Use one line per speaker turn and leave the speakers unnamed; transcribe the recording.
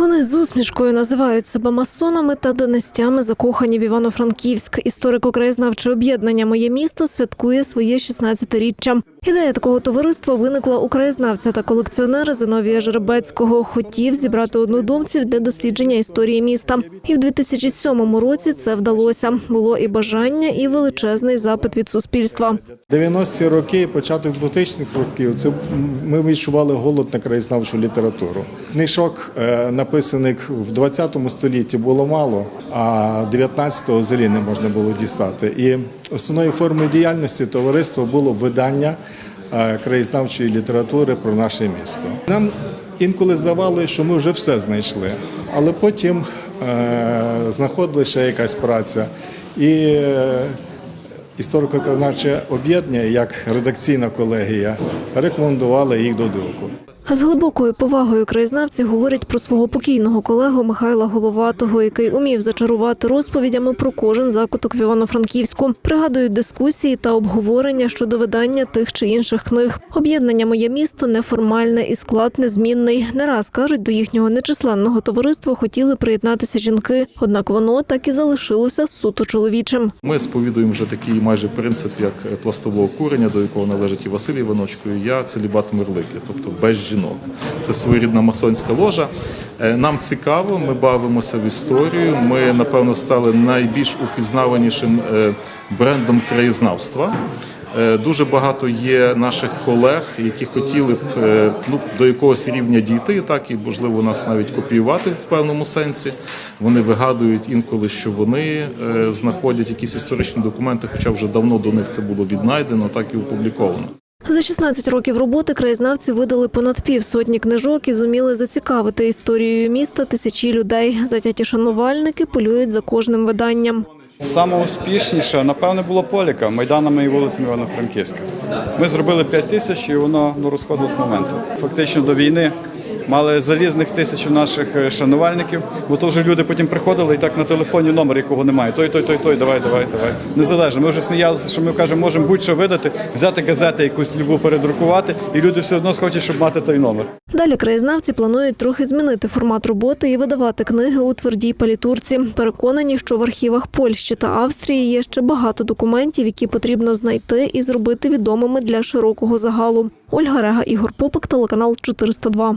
Вони з усмішкою називають себе масонами та донестями закохані в Івано-Франківськ. Історико-краєзнавче об'єднання Моє місто святкує своє 16-річчя. Ідея такого товариства виникла у краєзнавця та колекціонера Зиновія Жеребецького. Хотів зібрати однодумців для дослідження історії міста. І в 2007 році це вдалося. Було і бажання, і величезний запит від суспільства.
90-ті роки, початок 2000-х років, це ми відчували голод на краєзнавчу літературу. Книжок, е, написаних в 20 столітті, було мало, а 19-го взагалі не можна було дістати. І основною формою діяльності товариства було видання краєзнавчої літератури про наше місто. Нам інколи здавалося, що ми вже все знайшли, але потім знаходилася ще якась праця. І е, історико-краєзнавче об'єднання, як редакційна колегія, рекомендували їх до друку.
З глибокою повагою краєзнавці говорять про свого покійного колегу Михайла Головатого, який умів зачарувати розповідями про кожен закуток в Івано-Франківську. Пригадують дискусії та обговорення щодо видання тих чи інших книг. Об'єднання моє місто неформальне і склад незмінний. Не раз кажуть, до їхнього нечисленного товариства хотіли приєднатися жінки, однак воно так і залишилося суто чоловічим.
Ми сповідуємо вже такий майже принцип, як пластового курення, до якого належить і Василь Іваночко, і я целібат мирлики, тобто без жінок. Це своєрідна масонська ложа. Е, Нам цікаво, ми бавимося в історію. Ми, напевно, стали найбільш упізнаванішим е, брендом краєзнавства. Е, Дуже багато є наших колег, які хотіли б е, ну, до якогось рівня дійти, так і можливо нас навіть копіювати в певному сенсі. Вони вигадують інколи, що вони е, знаходять якісь історичні документи, хоча вже давно до них це було віднайдено, так і опубліковано.
За 16 років роботи краєзнавці видали понад півсотні книжок і зуміли зацікавити історією міста тисячі людей. Затяті шанувальники полюють за кожним виданням.
Саме успішніше, напевне, було Поліка майданами і вулицями Івано-Франківська. Ми зробили 5 тисяч і воно ну, розходилось моменту Фактично до війни мали залізних тисячу наших е, шанувальників, бо то вже люди потім приходили і так на телефоні номер, якого немає. Той, той, той, той, давай, давай, давай. Незалежно. Ми вже сміялися, що ми кажемо, можемо будь-що видати, взяти газети, якусь любу передрукувати, і люди все одно схочуть, щоб мати той номер.
Далі краєзнавці планують трохи змінити формат роботи і видавати книги у твердій палітурці. Переконані, що в архівах Польщі та Австрії є ще багато документів, які потрібно знайти і зробити відомими для широкого загалу. Ольга Рега, Ігор Попик, телеканал 402.